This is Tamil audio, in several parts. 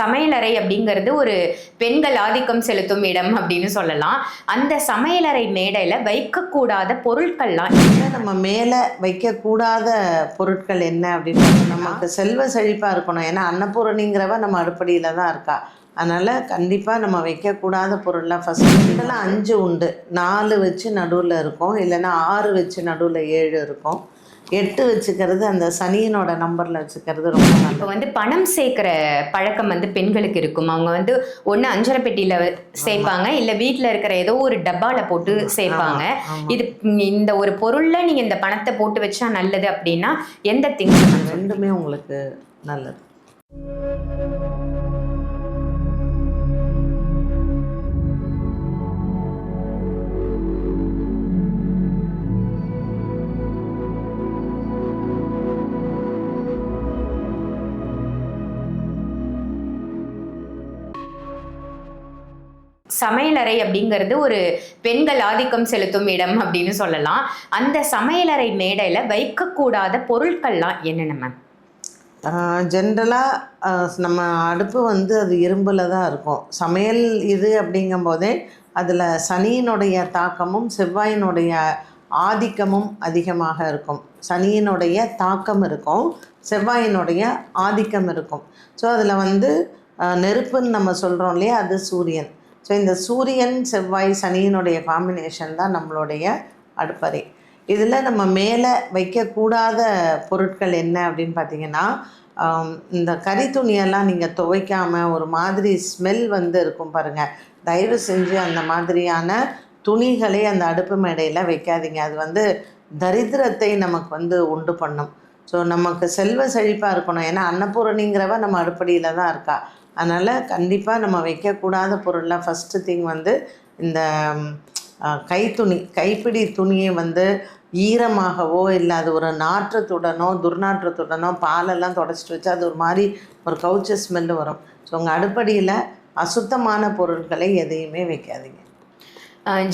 சமையலறை அப்படிங்கிறது ஒரு பெண்கள் ஆதிக்கம் செலுத்தும் இடம் அப்படின்னு சொல்லலாம். அந்த சமையலறை மேடையில வைக்கக்கூடாத பொருட்கள்லாம் நம்ம மேலே வைக்கக்கூடாத பொருட்கள் என்ன அப்படின்னு நமக்கு செல்வ செழிப்பாக இருக்கணும். ஏன்னா அன்னபூரணிங்கிறவ நம்ம அடுப்படியில் தான் இருக்கா. அதனால் கண்டிப்பாக நம்ம வைக்கக்கூடாத பொருள்லாம் ஃபஸ்ட்டு இதெல்லாம் அஞ்சு உண்டு. நாலு வச்சு நடுவில் இருக்கும். இல்லைன்னா ஆறு வச்சு நடுவில் ஏழு இருக்கும். எட்டு வச்சுக்கிறது அந்த சனியனோட நம்பரில் வச்சுக்கிறது ரொம்ப இப்போ வந்து பணம் சேர்க்கிற பழக்கம் வந்து பெண்களுக்கு இருக்கும். அவங்க வந்து ஒன்று அஞ்சரை பெட்டியில சேர்ப்பாங்க. இல்லை வீட்டில் இருக்கிற ஏதோ ஒரு டப்பால போட்டு சேர்ப்பாங்க. இது இந்த ஒரு பொருள்ல நீங்க இந்த பணத்தை போட்டு வச்சா நல்லது அப்படின்னா எந்த திங்ஸ்? ரெண்டுமே உங்களுக்கு நல்லது. சமையலறை அப்படிங்கிறது ஒரு பெண்கள் ஆதிக்கம் செலுத்தும் இடம் அப்படின்னு சொல்லலாம். அந்த சமையலறை மேடையில் வைக்கக்கூடாத பொருட்கள்லாம் என்னென்ன மேம் ஜென்ரலாக நம்ம அடுப்பு வந்து அது இரும்பில் தான் இருக்கும். சமையல் இது அப்படிங்கும்போதே அதில் சனியினுடைய தாக்கமும் செவ்வாயினுடைய ஆதிக்கமும் அதிகமாக இருக்கும். சனியினுடைய தாக்கம் இருக்கும் செவ்வாயினுடைய ஆதிக்கம் இருக்கும். ஸோ அதில் வந்து நெருப்புன்னு நம்ம சொல்கிறோம் இல்லையா அது சூரியன். ஸோ இந்த சூரியன் செவ்வாய் சனியினுடைய காம்பினேஷன் தான் நம்மளுடைய அடுப்பறை. இதில் நம்ம மேலே வைக்கக்கூடாத பொருட்கள் என்ன அப்படின்னு பார்த்தீங்கன்னா இந்த கறி துணியெல்லாம் நீங்கள் துவைக்காமல் ஒரு மாதிரி ஸ்மெல் வந்து இருக்கும் பாருங்கள் தயவு செஞ்சு அந்த மாதிரியான துணிகளை அந்த அடுப்பு மேடையில் வைக்காதீங்க. அது வந்து தரித்திரத்தை நமக்கு வந்து உண்டு பண்ணும். ஸோ நமக்கு செல்வ செழிப்பாக இருக்கணும். ஏன்னா அன்னபூரணிங்கிறவ நம்ம அடுப்படியில் தான் இருக்கா. அதனால் கண்டிப்பாக நம்ம வைக்கக்கூடாத பொருள்லாம் ஃபஸ்ட்டு திங் வந்து இந்த கைத்துணி கைப்பிடி துணியை வந்து ஈரமாகவோ இல்லை அது ஒரு நாற்றத்துடனோ துர்நாற்றத்துடனோ பாலெல்லாம் தொடச்சிட்டு வச்சா அது ஒரு மாதிரி ஒரு கவுச்ச ஸ்மெல்லு வரும். ஸோ உங்கள் அடுப்படியில் அசுத்தமான பொருட்களை எதையுமே வைக்காதீங்க.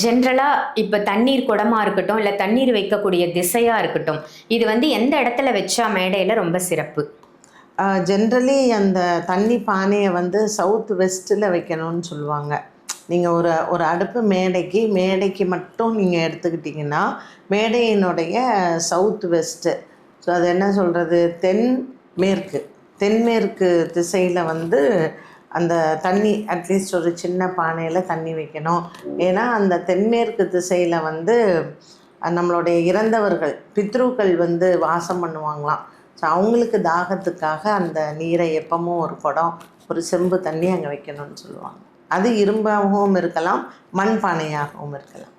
ஜென்ரலாக இப்போ தண்ணீர் குடமாக இருக்கட்டும் இல்லை தண்ணீர் வைக்கக்கூடிய திசையாக இருக்கட்டும் இது வந்து எந்த இடத்துல வச்சா மேடையில் ரொம்ப சிறப்பு? ஜென்ரலி அந்த தண்ணி பானையை வந்து சவுத் வெஸ்ட்டில் வைக்கணும்னு சொல்லுவாங்க. நீங்கள் ஒரு ஒரு அடுப்பு மேடைக்கு மேடைக்கு மட்டும் நீங்கள் எடுத்துக்கிட்டிங்கன்னா மேடையினுடைய சவுத் வெஸ்ட்டு ஸோ அது என்ன சொல்கிறது தென் மேற்கு. தென்மேற்கு திசையில் வந்து அந்த தண்ணி அட்லீஸ்ட் ஒரு சின்ன பானையில் தண்ணி வைக்கணும். ஏன்னா அந்த தென்மேற்கு திசையில் வந்து நம்மளுடைய இறந்தவர்கள் பித்ருக்கள் வந்து வாசம் பண்ணுவாங்களாம். அவங்களுக்கு தாகத்துக்காக அந்த நீரை எப்பவும் ஒரு குடம் ஒரு செம்பு தண்ணி அங்கே வைக்கணும்னு சொல்லுவாங்க. அது இரும்பாகவும் இருக்கலாம் மண் பானையாகவும் இருக்கலாம்.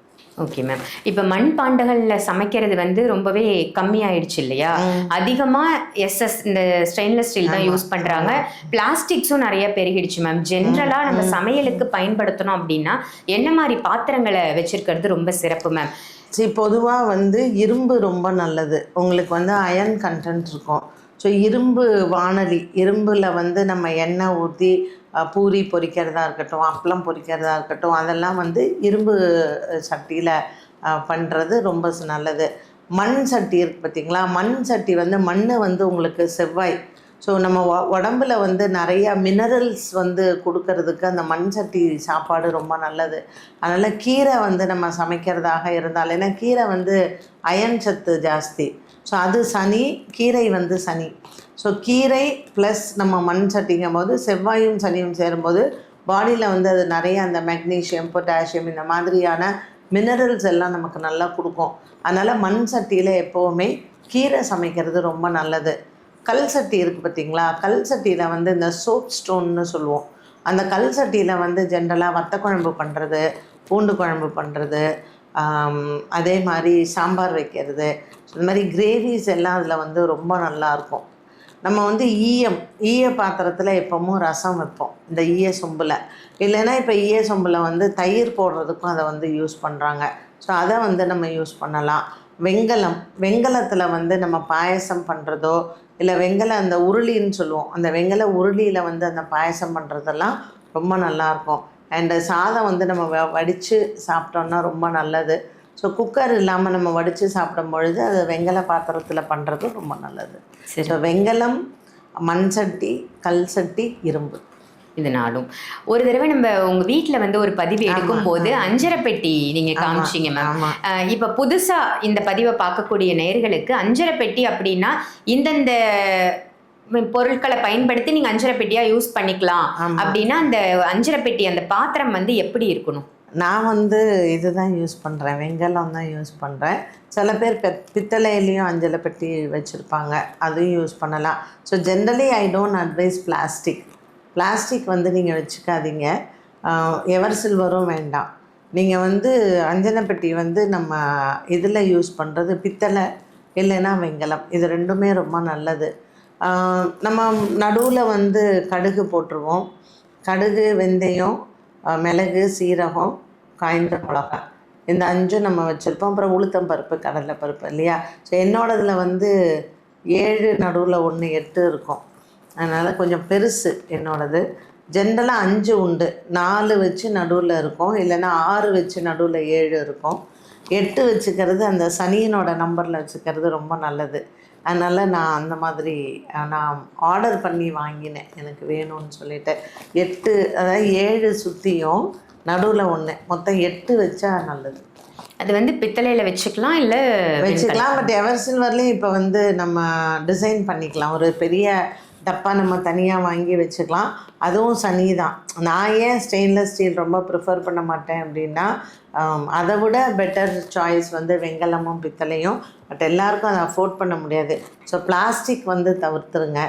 ஓகே மேம் இப்போ மண் பாண்டங்களில் சமைக்கிறது வந்து ரொம்பவே கம்மியாயிடுச்சு இல்லையா? அதிகமாக எஸ்எஸ் இந்த ஸ்டெயின்லெஸ் ஸ்டீல் தான். யூஸ் பண்ணுறாங்க பிளாஸ்டிக்ஸும் நிறைய பெருகிடுச்சு மேம் ஜென்ரலாக நம்ம சமையலுக்கு பயன்படுத்தணும் அப்படின்னா என்ன மாதிரி பாத்திரங்களை வச்சிருக்கிறது ரொம்ப சிறப்பு மேம் சரி பொதுவாக வந்து இரும்பு ரொம்ப நல்லது. உங்களுக்கு வந்து அயன் கண்டென்ட் இருக்கும். ஸோ இரும்பு வானலி இரும்பில் வந்து நம்ம எண்ணெய் ஊற்றி பூரி பொரிக்கிறதா இருக்கட்டும் அப்பளம் பொரிக்கிறதா இருக்கட்டும் அதெல்லாம் வந்து இரும்பு சட்டியில் பண்ணுறது ரொம்ப நல்லது. மண் சட்டி இருக்கு பார்த்தீங்களா மண் சட்டி வந்து மண் வந்து உங்களுக்கு செவ்வாய். ஸோ நம்ம உடம்புல வந்து நிறையா மினரல்ஸ் வந்து கொடுக்கறதுக்கு அந்த மண் சட்டி சாப்பாடு ரொம்ப நல்லது. அதனால் கீரை வந்து நம்ம சமைக்கிறதாக இருந்தால் ஏன்னா கீரை வந்து அயன் சத்து ஜாஸ்தி. ஸோ அது சனி கீரை வந்து சனி. ஸோ கீரை ப்ளஸ் நம்ம மண் சட்டிங்கும் போது செவ்வாயும் சனியும் சேரும்போது பாடியில் வந்து அது நிறைய அந்த மெக்னீஷியம் பொட்டாசியம் இந்த மாதிரியான மினரல்ஸ் எல்லாம் நமக்கு நல்லா கொடுக்கும். அதனால் மண் சட்டியில் எப்போவுமே கீரை சமைக்கிறது ரொம்ப நல்லது. கல் சட்டி இருக்குது பார்த்தீங்களா? கல் சட்டியில் வந்து இந்த சோப் ஸ்டோன்னு சொல்லுவோம். அந்த கல் சட்டியில் வந்து ஜென்ரலாக வத்த குழம்பு பண்ணுறது பூண்டு குழம்பு பண்ணுறது அதே மாதிரி சாம்பார் வைக்கிறது. இந்த மாதிரி கிரேவிஸ் எல்லாம் அதில் வந்து ரொம்ப நல்லாயிருக்கும் நம்ம வந்து ஈயம் ஈய பாத்திரத்தில் எப்போவும் ரசம் வைப்போம். இந்த ஈய சொம்பில். இல்லைன்னா இப்போ ஈய சொம்பில் வந்து தயிர் போடுறதுக்கும் அதை வந்து யூஸ் பண்ணுறாங்க ஸோ அதை வந்து நம்ம யூஸ் பண்ணலாம். வெங்கலம் வெங்கலத்தில் வந்து நம்ம பாயசம் பண்ணுறதோ இல்லை வெங்கல அந்த உருளின்னு சொல்லுவோம். அந்த வெங்கல உருளியில் வந்து அந்த பாயசம் பண்ணுறதெல்லாம் ரொம்ப நல்லாயிருக்கும் அண்டு சாதம் வந்து நம்ம வ வடித்து சாப்பிட்டோம்னா ரொம்ப நல்லது. ஸோ குக்கர் இல்லாமல் நம்ம வடித்து சாப்பிடும் பொழுது அது வெங்கல பாத்திரத்தில் பண்ணுறது ரொம்ப நல்லது. ஸோ வெங்கலம் மண் சட்டி கல் சட்டி இரும்பு. இதனாலும் ஒரு தடவை நம்ம உங்க வீட்ல வந்து ஒரு பதிவு எடுக்கும்போது அஞ்சரை பெட்டி நீங்க காமிச்சீங்க மேம் இப்ப புதுசா இந்த பதிவை பார்க்கக்கூடிய நேயர்களுக்கு அஞ்சரை பெட்டி அப்படின்னா இந்தந்த பொருட்களை பயன்படுத்தி நீங்க அஞ்சரை பெட்டியா யூஸ் பண்ணிக்கலாம். அப்படின்னா அந்த அஞ்சரை பெட்டி அந்த பாத்திரம் வந்து எப்படி இருக்கணும்? நான் வந்து இதுதான் யூஸ் பண்ணுறேன் வெங்கலம் தான் யூஸ் பண்ணுறேன் சில பேர் பெ பித்தளையிலையும் அஞ்சலை பெட்டி வச்சுருப்பாங்க. அதையும் யூஸ் பண்ணலாம். So generally I don't advise plastic plastic வந்து நீங்கள் வச்சுக்காதீங்க. எவர் சில்வரும் வேண்டாம். நீங்கள் வந்து அஞ்சனை பெட்டி வந்து நம்ம இதில் யூஸ் பண்ணுறது பித்தளை இல்லைன்னா வெங்கலம் இது ரெண்டுமே ரொம்ப நல்லது. நம்ம நடுவில் வந்து கடுகு போட்டுருவோம். கடுகு வெந்தயம் மிளகு சீரகம் காய்ந்த மிளகா இந்த அஞ்சும் நம்ம வச்சுருப்போம். அப்புறம் உளுத்தம் பருப்பு கடலை பருப்பு இல்லையா? ஸோ என்னோடதில் வந்து ஏழு நடுவில் ஒன்று எட்டு இருக்கும். அதனால் கொஞ்சம் பெருசு என்னோடது. ஜென்ரலாக அஞ்சு உண்டு. நாலு வச்சு நடுவில் இருக்கும். இல்லைன்னா ஆறு வச்சு நடுவில் ஏழு இருக்கும். எட்டு வச்சுக்கிறது அந்த சனியனோட நம்பரில் வச்சுக்கிறது ரொம்ப நல்லது. அதனால் நான் அந்த மாதிரி நான் ஆர்டர் பண்ணி வாங்கினேன். எனக்கு வேணும்னு சொல்லிட்டு. எட்டு அதாவது ஏழு சுற்றியும் நடுவில் ஒன்று மொத்தம் எட்டு வச்சா நல்லது. அது வந்து பித்தளையில வச்சுக்கலாம் இல்ல வச்சுக்கலாம். பட் எவர் சில்வர்லேயும் இப்போ வந்து நம்ம டிசைன் பண்ணிக்கலாம். ஒரு பெரிய டப்பா நம்ம தனியாக வாங்கி வச்சுக்கலாம். அதுவும் சனி தான் நான் ஏன் ஸ்டெயின்லெஸ் ஸ்டீல் ரொம்ப ப்ரிஃபர் பண்ண மாட்டேன் அப்படின்னா அதை விட பெட்டர் சாய்ஸ் வந்து வெங்கலமும் பித்தளையும். பட் எல்லாருக்கும் அதை அஃபோர்ட் பண்ண முடியாது. ஸோ பிளாஸ்டிக் வந்து தவிர்த்துருங்க.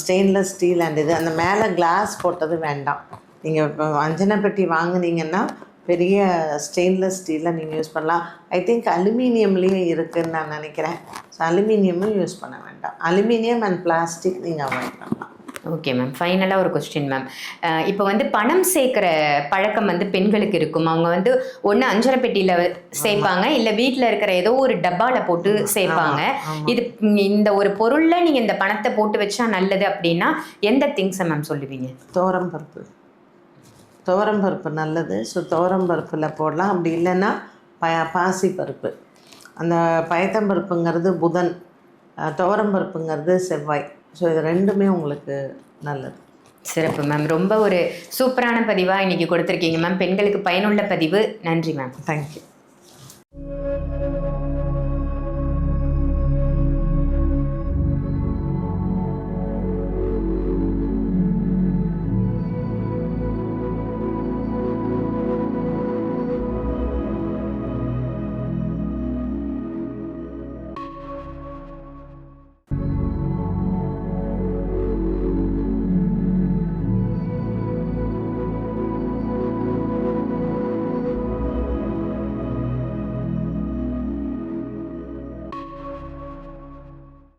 ஸ்டெயின்லெஸ் ஸ்டீல் அண்ட் இது. அந்த மேலே கிளாஸ் போட்டது வேண்டாம். நீங்கள் இப்போ அஞ்சனை பெட்டி வாங்குனீங்கன்னா பெரிய ஸ்டெயின்லெஸ் ஸ்டீலில் நீங்கள் யூஸ் பண்ணலாம். ஐ திங்க் அலுமினியம்லேயும் இருக்குதுன்னு நான் நினைக்கிறேன். ஸோ அலுமினியமும் யூஸ் பண்ண வேண்டாம். அலுமினியம் அண்ட் பிளாஸ்டிக் நீங்கள் அவாய்ட் பண்ணலாம். ஓகே மேம் ஃபைனலாக ஒரு கொஸ்டின் மேம் இப்போ வந்து பணம் சேர்க்குற பழக்கம் வந்து பெண்களுக்கு இருக்கும்? அவங்க வந்து ஒன்று அஞ்சரை பெட்டியில் சேர்ப்பாங்க இல்லை வீட்டில் இருக்கிற ஏதோ ஒரு டப்பாவில் போட்டு சேர்ப்பாங்க. இது இந்த ஒரு பொருளில் நீங்கள் இந்த பணத்தை போட்டு வச்சா நல்லது அப்படின்னா எந்த திங்ஸை மேம் சொல்லுவீங்க? துவரம் பருப்பு. துவரம் பருப்பு நல்லது. ஸோ துவரம் பருப்பில் போடலாம். அப்படி இல்லைன்னா ப பாசி பருப்பு. அந்த பயத்தம்பருப்புங்கிறது புதன். துவரம் பருப்புங்கிறது செவ்வாய். ஸோ இது ரெண்டுமே உங்களுக்கு நல்லது. சிறப்பு மேம் ரொம்ப ஒரு சூப்பரான பதிவாக இன்னைக்கு கொடுத்துருக்கீங்க மேம் பெண்களுக்கு பயனுள்ள பதிவு. நன்றி மேம் தேங்க்யூ